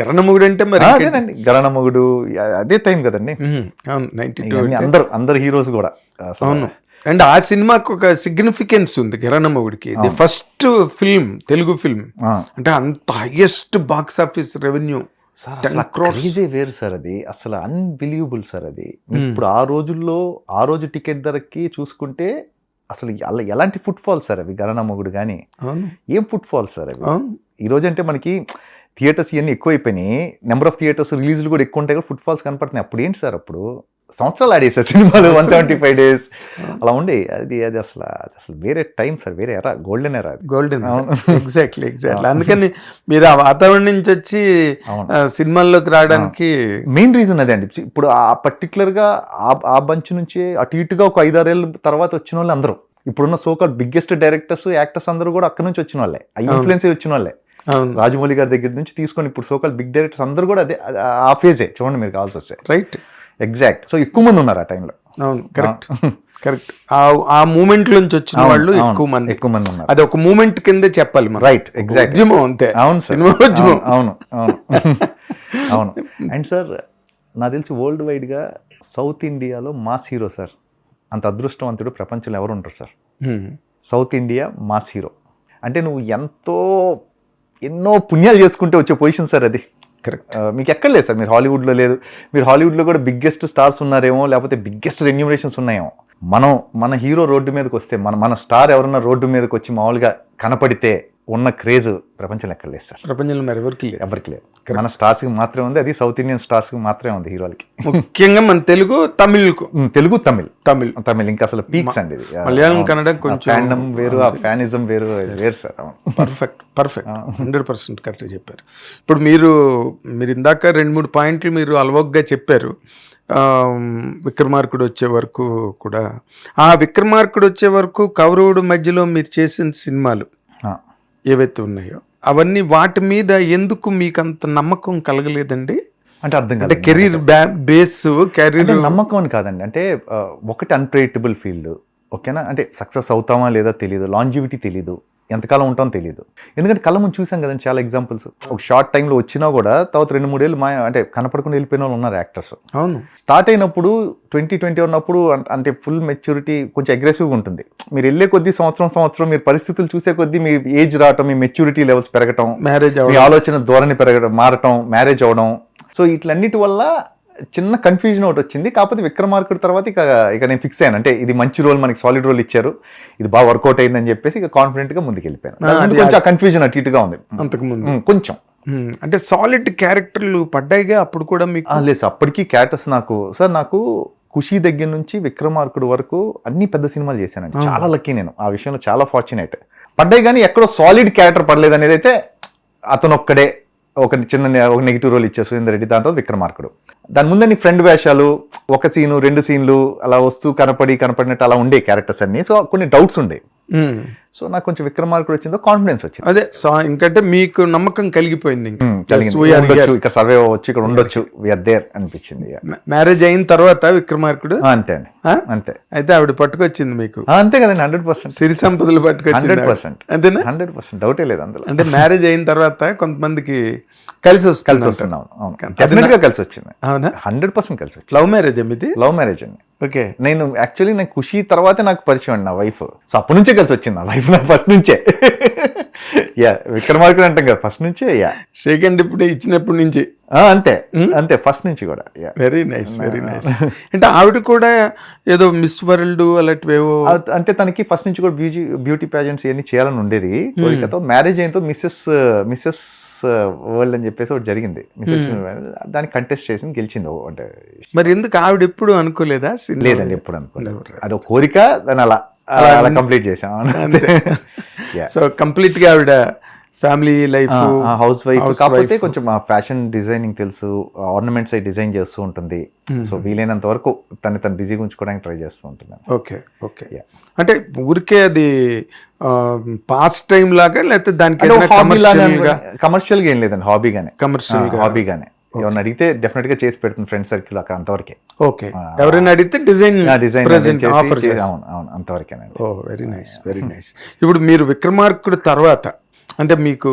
గరణముగుడు అంటే మరి అదేనండి. గరణమగుడు అదే టైం కదండి. అందరు అందరు హీరోస్ కూడా. అవును. అండ్ ఆ సినిమాకి ఒక సిగ్నిఫికెన్స్ ఉంది కిరణమ్మగుడికి ఇది ఫస్ట్ ఫిల్మ్ తెలుగు ఫిల్మ్. అంటే అంత highest box office revenue sir అసలు క్రేజీ వేరు సార్ అది. అసలు అన్బిలీవబుల్ సార్ అది. ఇప్పుడు ఆ రోజుల్లో ఆ రోజు టికెట్ ధరకి చూసుకుంటే అసలు అలా ఎలాంటి ఫుట్ ఫాల్ సార్ అవి గరణమగుడు కానీ ఏం ఫుట్ ఫాల్ సార్ అవి? ఈ రోజు అంటే మనకి థియేటర్స్ ఇవన్నీ ఎక్కువైపోయినాయి. నెంబర్ ఆఫ్ థియేటర్స్ రిలీజ్లు కూడా ఎక్కువ ఉంటాయి ఫుట్ ఫాల్స్ కనపడుతున్నాయి. అప్పుడు ఏంటి సార్ అప్పుడు? సంవత్సరాలు ఆడేసారు సినిమాలు వన్ సెవెంటీ ఫైవ్ డేస్ అలా ఉండే. అది అది అసలు అది అసలు వేరే టైం సార్ వేరే ఎరా golden era golden exactly exactly అందుకని మీరు ఆ వాతావరణం నుంచి వచ్చి సినిమాల్లోకి రావడానికి మెయిన్ రీజన్ అదే అండి. ఇప్పుడు ఆ పర్టికులర్గా ఆ ఆ బంచ్ నుంచి అటు ఇటుగా ఒక ఐదారేళ్ళ తర్వాత వచ్చిన వాళ్ళు అందరూ ఇప్పుడున్న సోకాల్ బిగ్గెస్ట్ డైరెక్టర్స్ యాక్టర్స్ అందరూ కూడా అక్కడ నుంచి వచ్చిన వాళ్ళే ఆ ఇన్ఫ్లుయెన్స్ వచ్చిన వాళ్ళే రాజమౌళి గారి దగ్గర నుంచి తీసుకొని ఇప్పుడు సోకాల్ బిగ్ డైరెక్టర్స్ అందరూ కూడా అదే ఆ ఫేజే చూడండి మీరు కావాల్సి వస్తే. రైట్ ఎగ్జాక్ట్ సో ఎక్కువ మంది ఉన్నారు ఆ టైంలో అవును. కరెక్ట్ కరెక్ట్ ఆ ఆ మూమెంట్ నుంచి వచ్చిన వాళ్ళు ఎక్కువ మంది. ఎక్కువ మంది ఉన్నారు. అది ఒక మూమెంట్ కిందే చెప్పాలి మనం. రైట్ ఎగ్జాక్ట్ ఉద్యమం అంతే. అవును సార్ సినిమా ఉద్యమం. అవును అవును. అవును. అండ్ సార్ నాకు తెలిసి వరల్డ్ వైడ్గా సౌత్ ఇండియాలో మాస్ హీరో సార్ అంత అదృష్టవంతుడు ప్రపంచంలో ఎవరు ఉంటారు sir. South India mass hero అంటే నువ్వు ఎంతో ఎన్నో పుణ్యాలు చేసుకుంటే వచ్చే పొజిషన్ సార్ అది. కరెక్ట్ మీకు ఎక్కడ లేదు సార్ మీరు హాలీవుడ్లో లేదు. మీరు హాలీవుడ్లో కూడా బిగ్గెస్ట్ స్టార్స్ ఉన్నారేమో లేకపోతే బిగ్గెస్ట్ రెన్యూమరేషన్స్ ఉన్నాయేమో. మనం మన హీరో రోడ్డు మీదకి వస్తే మన మన స్టార్ ఎవరన్నా రోడ్డు మీదకి వచ్చి మామూలుగా కనపడితే ఉన్న క్రేజ్ ప్రపంచంలో ఎక్కడ లేదు సార్. ప్రపంచంలో మరి ఎవరికి లేదు. ఎవరికి లేదు. మన స్టార్స్కి మాత్రమే ఉంది అది సౌత్ ఇండియన్ స్టార్స్కి మాత్రమే ఉంది హీరోలకి. ముఖ్యంగా మన తెలుగు తమిళ్కు. తెలుగు తమిళ్. తమిళ్. తమిళ్ ఇంకా అసలు పీక్స్ అండి ఇది. మలయాళం కన్నడ కొంచెం ఫ్యాన్డమ్ వేరు ఆ ఫ్యానిజం వేరు వేరు sir. Perfect perfect hundred percent కరెక్ట్గా చెప్పారు. ఇప్పుడు మీరు మీరు ఇందాక రెండు మూడు పాయింట్లు మీరు అలవగ్గా చెప్పారు. విక్రమార్కుడు వచ్చే వరకు కూడా. ఆ విక్రమార్కుడు వచ్చే వరకు కౌరవుడు మధ్యలో మీరు చేసిన సినిమాలు. ఏవైతే ఉన్నాయో అవన్నీ వాటి మీద ఎందుకు మీకు అంత నమ్మకం కలగలేదండి? అంటే అర్థం అంటే కాదు కెరీర్ బేస్ కెరీర్ నమ్మకం అని కాదండి. అంటే ఒకటి అన్ప్రెడిక్టబుల్ ఫీల్డ్ ఓకేనా? అంటే సక్సెస్ అవుతామా లేదా తెలియదు లాంజివిటీ తెలియదు ఎంతకాలం ఉంటామో తెలియదు ఎందుకంటే కళ్ళ ముందు చూసాం కదండి చాలా ఎగ్జాంపుల్స్ ఒక షార్ట్ టైంలో వచ్చినా కూడా తర్వాత రెండు మూడేళ్ళు మా అంటే కనపడకుండా వెళ్ళిపోయిన వాళ్ళు ఉన్నారు యాక్టర్స్ అవును. స్టార్ట్ అయినప్పుడు ట్వంటీ ట్వంటీ ఉన్నప్పుడు అంటే ఫుల్ మెచ్యూరిటీ కొంచెం అగ్రెసివ్గా ఉంటుంది. మీరు వెళ్ళే కొద్దీ సంవత్సరం సంవత్సరం మీరు పరిస్థితులు చూసే కొద్దీ మీ ఏజ్ రావటం మీ మెచ్యూరిటీ లెవెల్స్ పెరగటం మ్యారేజ్ మీ ఆలోచన ధోరణి పెరగడం మారటం మ్యారేజ్ అవడం సో ఇట్లన్నిటి వల్ల చిన్న కన్ఫ్యూజన్ ఒకటి వచ్చింది. కాకపోతే విక్రమార్కుడు తర్వాత ఇక ఇక నేను ఫిక్స్ అయ్యాను. అంటే ఇది మంచి రోల్ మనకి సాలిడ్ రోల్ ఇచ్చారు. ఇది బాగా వర్కౌట్ అయిందని చెప్పేసి ఇక కాన్ఫిడెంట్గా ముందుకు వెళ్ళిపోయాను కొంచెం కన్ఫ్యూజన్ అటు ఇటుగా ఉంది. అంతకుముందు కొంచెం. అంటే సాలిడ్ క్యారెక్టర్లు పడ్డాయిగా అప్పుడు కూడా మీకు? లేదు సార్. అప్పటికి క్యారెక్టర్స్ నాకు సార్ నాకు ఖుషి దగ్గర నుంచి విక్రమార్కుడు వరకు అన్ని పెద్ద సినిమాలు చేశానండి. చాలా లక్కీ నేను. ఆ విషయంలో చాలా ఫార్చునేట్ పడ్డాయి కానీ ఎక్కడో సాలిడ్ క్యారెక్టర్ పడలేదు అనేది అయితే అతను ఒక్కడే ఒక చిన్న ఒక నెగిటివ్ రోల్ ఇచ్చే సురేందర్ రెడ్డి దాంతో విక్రమార్కుడు. దాని ముందే నీ ఫ్రెండ్ వేషాలు ఒక సీను రెండు సీన్లు అలా వస్తూ కనపడి కనపడినట్టు అలా ఉండే క్యారెక్టర్స్ అన్ని. సో కొన్ని డౌట్స్ ఉండే. సో నాకు కొంచెం విక్రమార్కుడు వచ్చిందో కాన్ఫిడెన్స్ వచ్చింది అదే సో ఇంకంటే మీకు నమ్మకం కలిగిపోయింది ఉండొచ్చు. ఇక్కడ సర్వే అవ్వచ్చు ఇక్కడ ఉండొచ్చు వీఆర్ దేర్ అనిపించింది మ్యారేజ్ అయిన తర్వాత విక్రమార్కుడు? అంతే అండి? అంతే. అయితే ఆవిడ పట్టుకొచ్చింది మీకు. అంతే కదండి హండ్రెడ్ పర్సెంట్ సిరి సంపదలు పట్టుకొచ్చింది హండ్రెడ్. పర్సెంట్ అంతేనా? హండ్రెడ్ పర్సెంట్ డౌటే లేదు అందులో. అంటే మ్యారేజ్ అయిన తర్వాత కొంతమందికి కలిసి వస్తుంది కలిసి వస్తున్నాం. డెఫినెట్గా కలిసి వచ్చింది. అవునా? హండ్రెడ్ పర్సెంట్ కలిసి వచ్చింది. లవ్ మ్యారేజ్ ఇది లవ్ మ్యారేజ్ అండి. ఓకే. నేను యాక్చువల్లీ నాకు ఖుషి తర్వాతే నాకు పరిచయం అండి నా వైఫ్ సో అప్పటి నుంచే కలిసి వచ్చింది నా వైఫ్ నా ఫస్ట్ నుంచే. యా విక్రమార్కుడు అంటాం కదా ఫస్ట్ నుంచే యా సెకండ్ ఇప్పుడు ఇచ్చినప్పటి నుంచి. అంతే. అంతే ఫస్ట్ నుంచి కూడా. వెరీ నైస్ వెరీ నైస్ అంటే ఆవిడ కూడా ఏదో మిస్ వరల్డ్ అలాంటివేవో అంటే తనకి ఫస్ట్ నుంచి కూడా బ్యూటీ బ్యూటీ ప్యాజెంట్స్ ఇవన్నీ చేయాలని ఉండేది కోరికతో. మ్యారేజ్ అయినతో మిస్సెస్ మిస్సెస్ వరల్డ్ అని చెప్పేసి ఒకటి జరిగింది. మిస్సెస్ దాన్ని కంటెస్ట్ చేసింది గెలిచింది అంటే మరి ఎందుకు ఆవిడ ఎప్పుడు అనుకోలేదా? లేదండి ఎప్పుడు అనుకోలేదు. అదో కోరిక దాన్ని అలా అలా కంప్లీట్ చేసాం. సో కంప్లీట్గా ఆవిడ ఫ్యామిలీ లైఫ్ హౌస్ వైఫ్ కాకపోతే కొంచెం ఫ్యాషన్ డిజైనింగ్ తెలుసు ఆర్నమెంట్స్ అయి డిజైన్ చేస్తూ ఉంటుంది. సో వీలైనంత వరకు తను తను బిజీగా ఉంచుకోవడానికి ట్రై చేస్తూ ఉంటుంది. Okay okay. అంటే ఊరికే అది పాస్ టైం లాగా లేకపోతే దానికి హాబీ లాగా కమర్షియల్గా? ఏం లేదండి హాబీగానే కమర్షియల్ హాబీగానే ఎవరిని అడిగితే డెఫినెట్గా చేసి పెడుతుంది ఫ్రెండ్ సర్కిల్ అక్కడ అంతవరకే. ఓకే. ఎవరైనా అడిగితే డిజైన్ డిజైన్ అవును అవును అంతవరకేనండి. Oh very nice very nice ఇప్పుడు మీరు విక్రమార్కుడు తర్వాత అంటే మీకు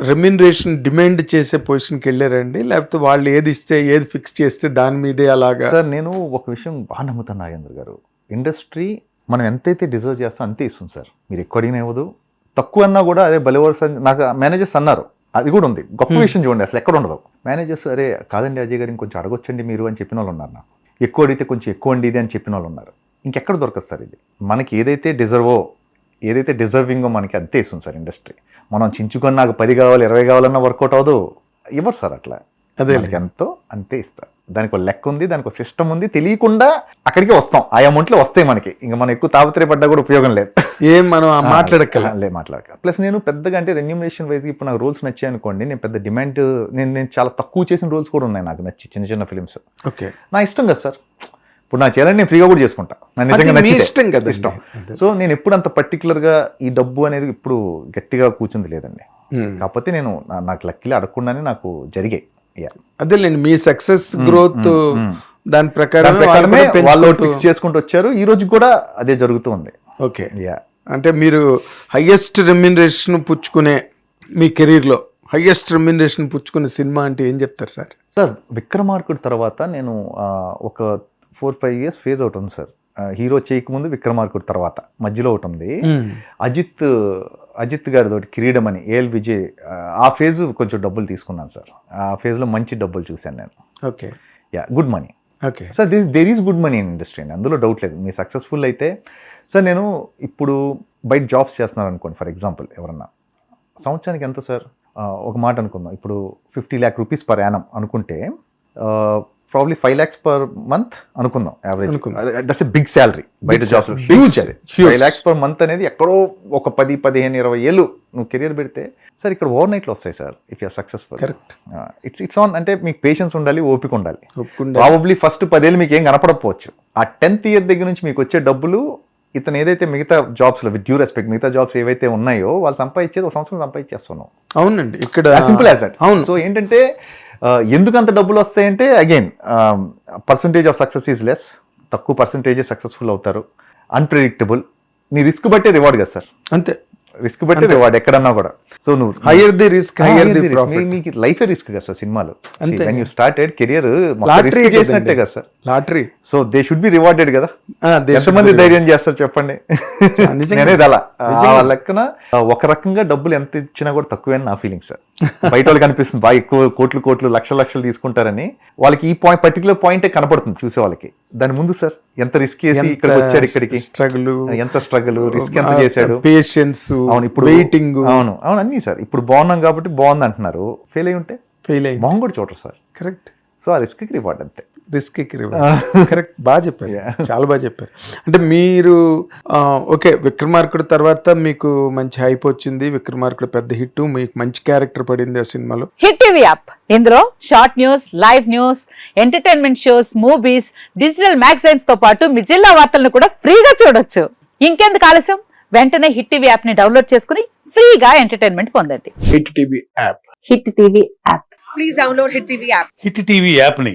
రెమ్యునరేషన్ డిమాండ్ చేసే పొజిషన్కి వెళ్ళారండి? లేకపోతే వాళ్ళు ఏది ఇస్తే ఏది ఫిక్స్ చేస్తే దాని మీదే అలాగా? సార్ నేను ఒక విషయం బాగా నమ్ముతాను నాగేంద్ర గారు. ఇండస్ట్రీ మనం ఎంతైతే డిజర్వ్ చేస్తాం అంతే ఇస్తుంది సార్. మీరు ఎక్కువ అడిగినా ఇవ్వదు. తక్కువ అన్నా కూడా అదే బలివర్స్ నాకు మేనేజర్స్ అన్నారు. అది కూడా ఉంది. గొప్ప విషయం చూడండి అసలు ఎక్కడ ఉండదు. మేనేజర్స్ అరే కాదండి అజయ్ గారు ఇంకొంచెం అడగొచ్చండి మీరు అని చెప్పిన వాళ్ళు ఉన్నారు నాకు. ఎక్కువ అడిగితే కొంచెం ఎక్కువ అండి ఇది అని చెప్పిన వాళ్ళు ఉన్నారు. ఇంకెక్కడ దొరకదు సార్ ఇది? మనకి ఏదైతే డిజర్వో ఏదైతే డిజర్వింగో మనకి అంతే ఇస్తుంది సార్ ఇండస్ట్రీ. మనం చించుకొని నాకు పది కావాలి ఇరవై కావాలన్నా వర్కౌట్ అవ్వదు. ఇవ్వరు సార్ అట్లా. అదే ఎంతో అంతే ఇస్తారు. దానికి ఒక లెక్క ఉంది దానికి ఒక సిస్టమ్ ఉంది. తెలియకుండా అక్కడికి వస్తాం. ఆ అమౌంట్లో వస్తాయి మనకి. ఇంకా మనం ఎక్కువ తాపత్రయపడ్డా కూడా ఉపయోగం లేదు. ఏం మనం మాట్లాడక్కల మాట్లాడక ప్లస్ నేను పెద్దగా అంటే రెన్యూమినేషన్ వైజ్ ఇప్పుడు నాకు రోల్స్ నచ్చాయి అనుకోండి నేను పెద్ద డిమాండ్ నేను నేను చాలా తక్కువ చేసిన రోల్స్ కూడా ఉన్నాయి నాకు నచ్చి చిన్న చిన్న ఫిలిమ్స్. ఓకే. నా ఇష్టం కదా సార్. ఇప్పుడు నా చేయాలని నేను ఫ్రీగా కూడా చేసుకుంటా. నా నిజంగా అది నచ్చితే. ఇష్టం కదండి. ఇష్టం. సో నేను ఎప్పుడు అంత పర్టికులర్గా ఈ డబ్బు అనేది ఇప్పుడు గట్టిగా కూర్చుంది లేదండి. Hmm. కాకపోతే నేను నాకు లక్కీలో అడగకుండానే నాకు జరిగాయి. యా అదేలేండి మీ సక్సెస్ గ్రోత్ దాని ప్రకారం దాని ప్రకారమే వాళ్ళు ఫిక్స్ చేసుకుంటూ వచ్చారు. ఈ రోజు కూడా అదే జరుగుతుంది ఓకే యా అంటే మీరు హయ్యెస్ట్ రెమ్యునరేషన్ పుచ్చుకునే మీ కెరీర్లో హయ్యెస్ట్ రెమ్యునరేషన్ పుచ్చుకునే సినిమా అంటే ఏం చెప్తారు సార్? సార్ విక్రమార్కుడు తర్వాత నేను ఒక four five years phase out ఉంది సార్. హీరో చేయకముందు విక్రమార్కుడు తర్వాత మధ్యలో ఒకటి ఉంది. అజిత్ అజిత్ గారి తోటి కిరీడం అని ఏఎల్ విజయ్ ఆ, ఫేజ్ కొంచెం డబ్బులు తీసుకున్నాను సార్. ఆ ఫేజ్లో మంచి డబ్బులు చూశాను నేను. Okay. Yeah good money okay. Sir this there is good money in industry అండి. అందులో డౌట్ లేదు. మీరు సక్సెస్ఫుల్ అయితే సార్ నేను ఇప్పుడు బయట జాబ్స్ చేస్తున్నారు అనుకోండి ఫర్ ఎగ్జాంపుల్ ఎవరన్నా. సంవత్సరానికి ఎంత సార్? ఒక మాట అనుకుందాం. ఇప్పుడు fifty lakh rupees per annum అనుకుంటే probably five lakhs per month అనుకుందాం average that's a big salary బయట జాబ్స్ హ్యూజ్ అది. ఫైవ్ ల్యాక్స్ పర్ మంత్ అనేది ఎక్కడో ఒక పది పదిహేను ఇరవై ఏళ్ళు నువ్వు కెరియర్ పెడితే సార్ ఇక్కడ ఓవర్ నైట్లో వస్తాయి sir if you're successful. It's it's on అంటే మీకు పేషెన్స్ ఉండాలి ఓపిక ఉండాలి. ప్రాబబ్లీ ఫస్ట్ పదేళ్ళు మీకు ఏం కనపడకపోవచ్చు. ఆ టెన్త్ ఇయర్ దగ్గర నుంచి మీకు వచ్చే డబ్బులు ఇతను ఏదైతే మిగతా జాబ్స్లో విత్ డ్యూ రెస్పెక్ట్ మిగతా జాబ్స్ ఏవైతే ఉన్నాయో వాళ్ళు సంపాదించేది ఒక సంవత్సరం సంపాదించేస్తున్నాం. అవునండి ఇక్కడ సింపుల్ యాజ్ దట్ అవును. సో ఏంటంటే ఎందుకు అంత డబ్బులు వస్తాయంటే again percentage of success is less తక్కువ పర్సంటేజే సక్సెస్ఫుల్ అవుతారు. అన్ప్రిడిక్టబుల్ నీ రిస్క్ బట్టే రివార్డ్ కదా సార్. అంతే. రిస్క్ బట్టే రివార్డ్ ఎక్కడన్నా కూడా. సో నువ్వు higher the risk higher the మీకు లైఫ్ రిస్క్ కదా సార్ సినిమాలు. When you started career lottery చేసినట్టే కదా sir. Lottery so they should be rewarded కదా. ఎంతమంది ధైర్యం చేస్తారు చెప్పండి. నేనేది అలా. ఆ లెక్కన ఒక రకంగా డబ్బులు ఎంత ఇచ్చినా కూడా తక్కువే నా ఫీలింగ్ సార్ బయట వాళ్ళకి అనిపిస్తుంది బాగా ఎక్కువ కోట్లు కోట్లు లక్షల లక్షలు తీసుకుంటారని. వాళ్ళకి ఈ పాయింట్ పర్టికులర్ పాయింటే కనపడుతుంది చూసే వాళ్ళకి. దాని ముందు సార్ ఎంత రిస్క్ చేసి ఇక్కడికి వచ్చాడు ఇక్కడికి? స్ట్రగుల్ ఎంత స్ట్రగుల్ రిస్క్ ఎంత చేశాడు? పేషెన్స్ అవును ఇప్పుడు వెయిటింగ్ అవును అవును అన్నీ సార్. ఇప్పుడు బాగున్నాం కాబట్టి బాగుంది అంటున్నారు. ఫెయిల్ అయి ఉంటే? ఫెయిల్ అయింది బాగుంది కూడా చూడరు సార్. కరెక్ట్ సో ఆ రిస్క్కి రివార్డ్ అంతే. రిస్క్ కరెక్ట్ బాగా చెప్పారు. చాలా బాగా చెప్పారు. అంటే మీరు ఓకే విక్రమార్కుడు తర్వాత మీకు మంచి హైప్ వచ్చింది. విక్రమార్కుడు పెద్ద హిట్. మీకు మంచి క్యారెక్టర్ పడింది ఆ సినిమాలో. Hit TV app. ఇందులో short news live news entertainment shows movies digital మ్యాగజైన్స్తో పాటు మీ జిల్లా వార్తలను కూడా ఫ్రీగా చూడొచ్చు. ఇంకెందుకు ఆలస్యం? వెంటనే హిట్ టీవీ యాప్ని డౌన్లోడ్ చేసుకుని ఫ్రీగా ఎంటర్టైన్మెంట్ పొందండి. Hit TV app Hit TV app please download Hit TV app. Hit TV యాప్ని